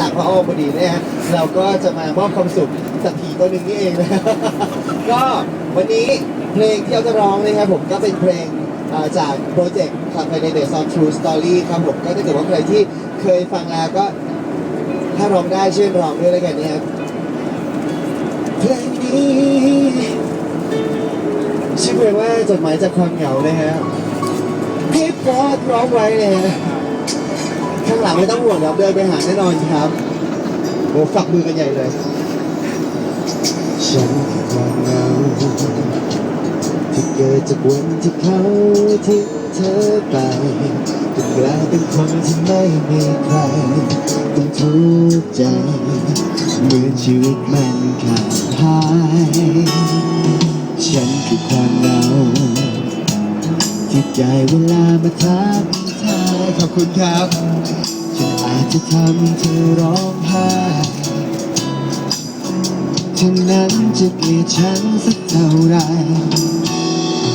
ตากพระอ้อพอดีนะฮะเราก็จะมามอบความสุขสักทีตัวหนึ่งนี่เองนะก็วันนี้เพลงที่เราจะร้องนะครับผมก็เป็นเพลงจากโปรเจกต์คาเฟ่ในเดอะซอนทรูสตอรี่ครับผมก็ถ้าเกิดว่าใครที่เคยฟังแล้วก็ถ้าร้องได้เช่วยร้องด้วยแล้วกันนะครับเพลงนี้ชื่อเพลงว่าจดหมายจากความเหงานะฮะพี่พอดร้องไว้เลยฮะ หลังไม่ต้องห่วงครับเดินไปหาแน่นอนครับโอ้ฝักมือกันใหญ่เลยฉันคือควาเงาที่เกิดจากวันที่เขาทิ้งเธอไปจนกลายเป็นคนที่ไม่มีใครต้องทุกข์ใจเหมือนชีวิตมันขาดหาย ฉันคือความเหงา ที่ใจเวลามาทักทายขอบคุณครับฉันอาจจะทำเธอร้องไห้ถึงนั้นจะเกลียดฉันสักเท่าไร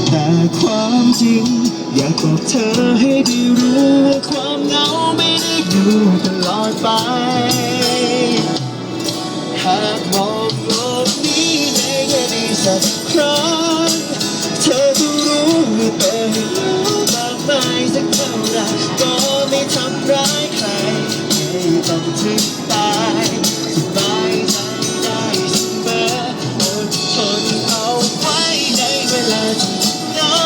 แต่ความจริง อยากบอกเธอให้ได้รู้ว่าความเหงาไม่ได้อยู่ตลอดไปหากมอง สักเท่าไรก็ไม่ทำร้ายใครให้ต้องถึงตายสบายใจได้เสมออดทนเอาไว้ในเวลาที่เหงา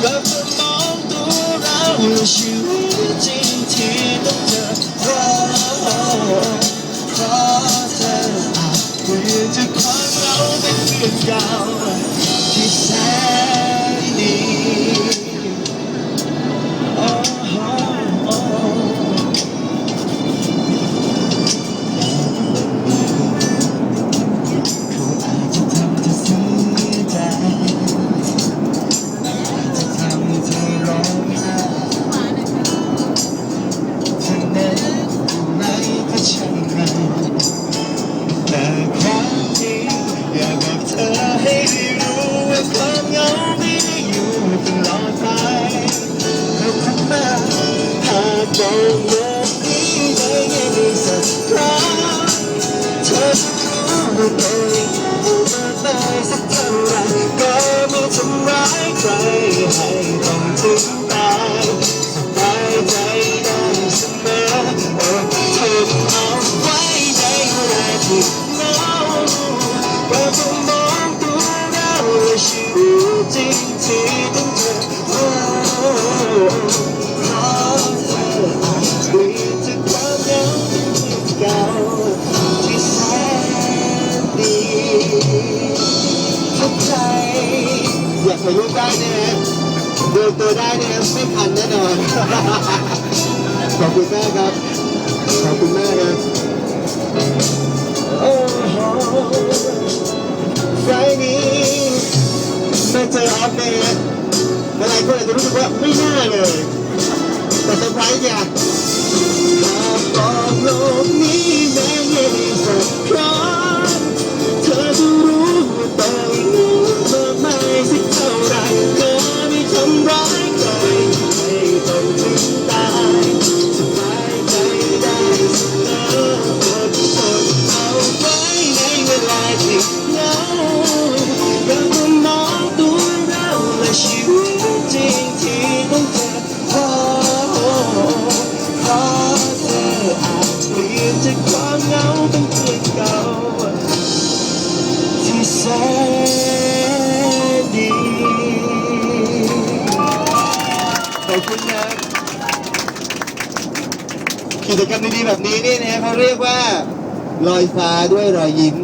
เราจะมองตัวเราและชีวิตจริงที่ต้องเจอเพราะเพราะเธออาจเปลี่ยนจากความเหงาเป็นเรื่องเก่า ใครให้ต้องถึงตายสบาย ถ่ายรูปได้เนะฮะเดินตัวได้เนะฮะไม่พันแน่นอน ขอบคุณมากครับ ขอบคุณมากครับโอ้โหไฟนี้มาเจอออฟเนี่ยฮะหลายคนอาจจะรู้สึกว่าไม่น่าเลย แต่เซอร์ไพรส์อย่างหากบอกโลกนี้ อบคุณครับกิจกรรมดีๆแบบนี้นี่นะเขาเรียกว่าลอยฟ้าด้วยรอยยิ้ม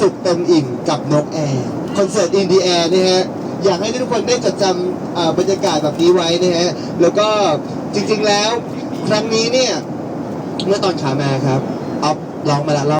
สุขเต็มอิ่มกับนกแอร์คอนเสิร์ตอินดีแอร์นะฮะอยากให้ทุกคนได้จดจำบรรยากาศแบบนี้ไว้นะฮะแล้วก็จริงๆแล้ว ครั้งนี้เนี่ยเมื่อตอนขามาครับออฟร้องมาแล้วรอบ